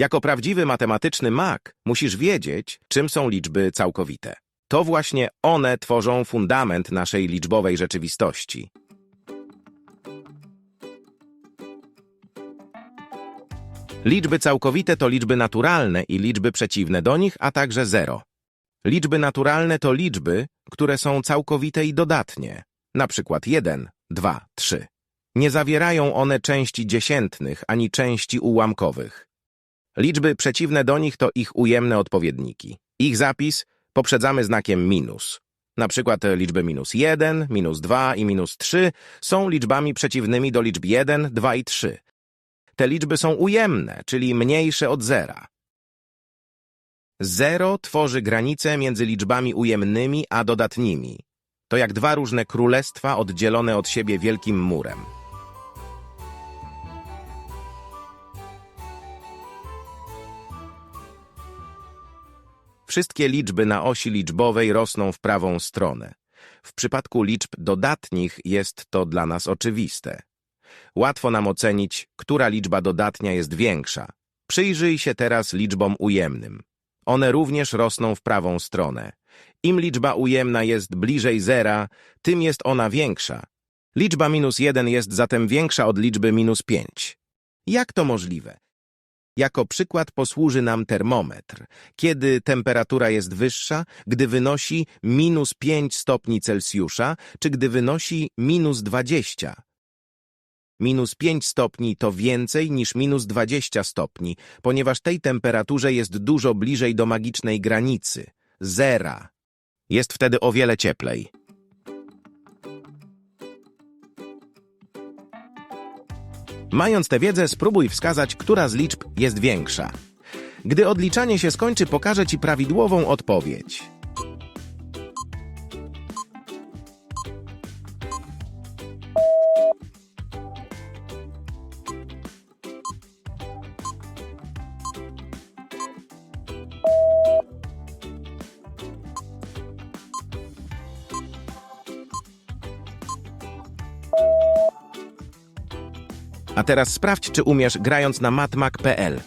Jako prawdziwy matematyczny mak musisz wiedzieć, czym są liczby całkowite. To właśnie one tworzą fundament naszej liczbowej rzeczywistości. Liczby całkowite to liczby naturalne i liczby przeciwne do nich, a także zero. Liczby naturalne to liczby, które są całkowite i dodatnie, na przykład 1, 2, 3. Nie zawierają one części dziesiętnych ani części ułamkowych. Liczby przeciwne do nich to ich ujemne odpowiedniki. Ich zapis poprzedzamy znakiem minus. Na przykład liczby minus 1, minus 2 i minus 3 są liczbami przeciwnymi do liczb 1, 2 i 3. Te liczby są ujemne, czyli mniejsze od zera. Zero tworzy granicę między liczbami ujemnymi a dodatnimi. To jak dwa różne królestwa oddzielone od siebie wielkim murem. Wszystkie liczby na osi liczbowej rosną w prawą stronę. W przypadku liczb dodatnich jest to dla nas oczywiste. Łatwo nam ocenić, która liczba dodatnia jest większa. Przyjrzyj się teraz liczbom ujemnym. One również rosną w prawą stronę. Im liczba ujemna jest bliżej zera, tym jest ona większa. Liczba minus 1 jest zatem większa od liczby minus 5. Jak to możliwe? Jako przykład posłuży nam termometr. Kiedy temperatura jest wyższa, gdy wynosi minus 5 stopni Celsjusza, czy gdy wynosi minus 20. Minus 5 stopni to więcej niż minus 20 stopni, ponieważ tej temperaturze jest dużo bliżej do magicznej granicy zera. Jest wtedy o wiele cieplej. Mając tę wiedzę, spróbuj wskazać, która z liczb jest większa. Gdy odliczanie się skończy, pokażę Ci prawidłową odpowiedź. A teraz sprawdź, czy umiesz grając na matmak.pl.